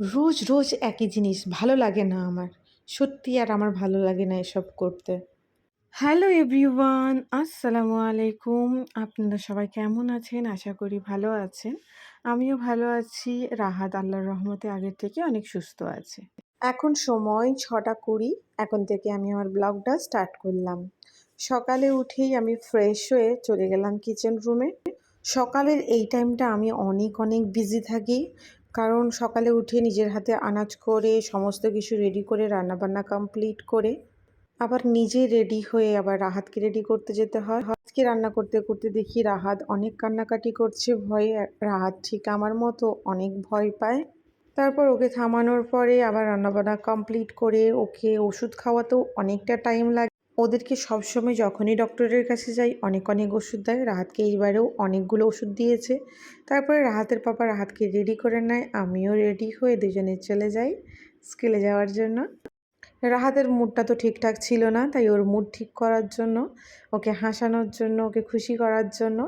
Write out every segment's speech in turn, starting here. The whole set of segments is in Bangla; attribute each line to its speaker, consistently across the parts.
Speaker 1: রোজ রোজ একই জিনিস, ভালো লাগে না আমার। সত্যি আর আমার ভালো লাগে না এসব করতে। হ্যালো এভরিওয়ান, আসসালামু আলাইকুম। আপনারা সবাই কেমন আছেন? আশা করি ভালো আছেন। আমিও ভালো আছি। রাহাত আল্লাহর রহমতে আগের থেকে অনেক সুস্থ আছে। এখন সময় ছটা কুড়ি। এখন থেকে আমি আমার ব্লগটা স্টার্ট করলাম। সকালে উঠেই আমি ফ্রেশ হয়ে চলে গেলাম কিচেন রুমে। সকালের এই টাইমটা আমি অনেক অনেক বিজি থাকি। কারণ সকালে উঠে নিজের হাতে আনাজ করে, সমস্ত কিছু রেডি করে, রান্নাবান্না কমপ্লিট করে, আবার নিজে রেডি হয়ে আবার রাহাতকে রেডি করতে যেতে হয়। আজকে রান্না করতে করতে দেখি রাহাত অনেক কান্নাকাটি করছে, ভয়ে রাহাত ঠিক আমার মতো অনেক ভয় পায়। তারপর ওকে থামানোর পরে আবার রান্নাবান্না কমপ্লিট করে ওকে ওষুধ খাওয়াতেও অনেকটা টাইম লাগে। ওদেরকে সবসময় যখনই ডক্টরের কাছে যাই, অনেক অনেক ওষুধ দেয়। রাহাতকে এইবারেও অনেকগুলো ওষুধ দিয়েছে। তারপরে রাহাতের পাপা রাহাতকে রেডি করে নেয়। আমিও রেডি হয়ে দুজনে চলে যাই স্কুলে যাওয়ার জন্য। রাহাতের মুডটা তো ঠিকঠাক ছিল না, তাই ওর মুড ঠিক করার জন্য, ওকে হাসানোর জন্য, ওকে খুশি করার জন্য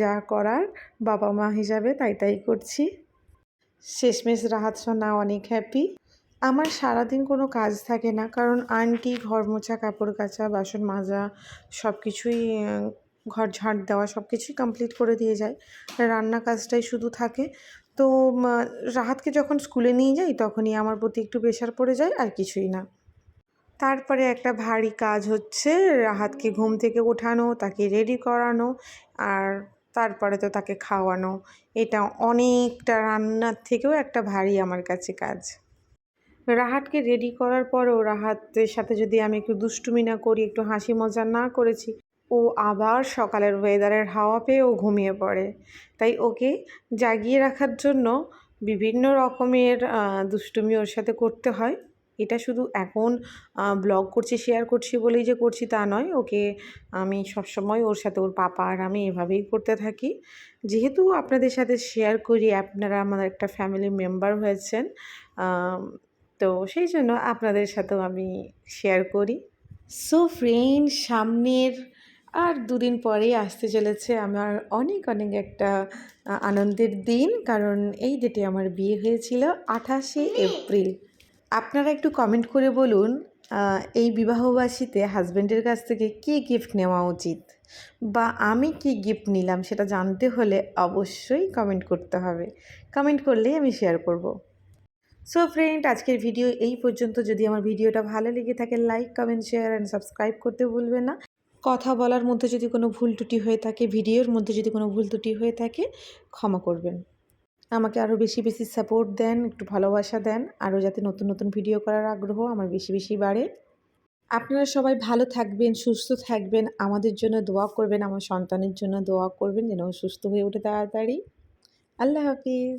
Speaker 1: যা করার বাবা মা হিসাবে তাই তাই করছি। শেষমেশ রাহাত সোনা অনেক হ্যাপি আমার সারাদিন কোনো কাজ থাকে না। কারণ আন্টি ঘর মোছা কাপড় কাচা, বাসন মাজা সব কিছুই ঘর ঝাঁট দেওয়া সব কিছুই কমপ্লিট করে দিয়ে যায়। রান্না কাজটাই শুধু থাকে। তো রাহাতকে যখন স্কুলে নিয়ে যাই, তখনই আমার প্রতি একটু প্রেশার পড়ে যায় আর কিছুই না। তারপরে একটা ভারী কাজ হচ্ছে, রাহাতকে ঘুম থেকে ওঠানো, তাকে রেডি করানো আর তারপরে তো তাকে খাওয়ানো। এটা অনেকটা রান্নার থেকেও একটা ভারী আমার কাছে কাজ। রাহাতকে রেডি করার পরেও রাহাতের সাথে যদি আমি একটু দুষ্টুমি না করি, একটু হাসি মজা না করেছি, ও আবার সকালের ওয়েদারের হাওয়া পেয়ে ও ঘুমিয়ে পড়ে। তাই ওকে জাগিয়ে রাখার জন্য বিভিন্ন রকমের দুষ্টুমি ওর সাথে করতে হয়। এটা শুধু এখন ব্লগ করছি শেয়ার করছি বলেই যে করছি তা নয়। ওকে আমি সবসময় ওর সাথে, ওর পাপা আর আমি এভাবেই করতে থাকি। যেহেতু আপনাদের সাথে শেয়ার করি, আপনারা আমার একটা ফ্যামিলি মেম্বার হয়েছেন তো সেই জন্য আপনাদের সাথেও আমি শেয়ার করি। সো ফ্রেন্ড সামনের আর দুদিন পরেই আসতে চলেছে আমার অনেক অনেক একটা আনন্দের দিন। কারণ এই ডেটে আমার বিয়ে হয়েছিল আঠাশে এপ্রিল। আপনারা একটু কমেন্ট করে বলুন এই বিবাহবাসীতে হাজব্যান্ডের কাছ থেকে কী গিফট নেওয়া উচিত? বা আমি কি গিফট নিলাম সেটা জানতে হলে অবশ্যই কমেন্ট করতে হবে। কমেন্ট করলেই আমি শেয়ার করব। সো ফ্রেন্ড আজকের ভিডিও এই পর্যন্ত। যদি আমার ভিডিওটা ভালো লেগে থাকে like comment share and subscribe করতে ভুলবেন না। কথা বলার মধ্যে যদি কোনো ভুল ত্রুটি হয়ে থাকে ভিডিওর মধ্যে যদি কোনো ভুল ত্রুটি হয়ে থাকে, ক্ষমা করবেন। আমাকে আরও বেশি বেশি সাপোর্ট দেন, একটু ভালোবাসা দেন আরও যাতে নতুন নতুন ভিডিও করার আগ্রহ আমার বেশি বেশি বাড়ে। আপনারা সবাই ভালো থাকবেন, সুস্থ থাকবেন, আমাদের জন্য দোয়া করবেন, আমার সন্তানের জন্য দোয়া করবেন, যেন সুস্থ হয়ে ওঠে তাড়াতাড়ি। আল্লাহ হাফিজ।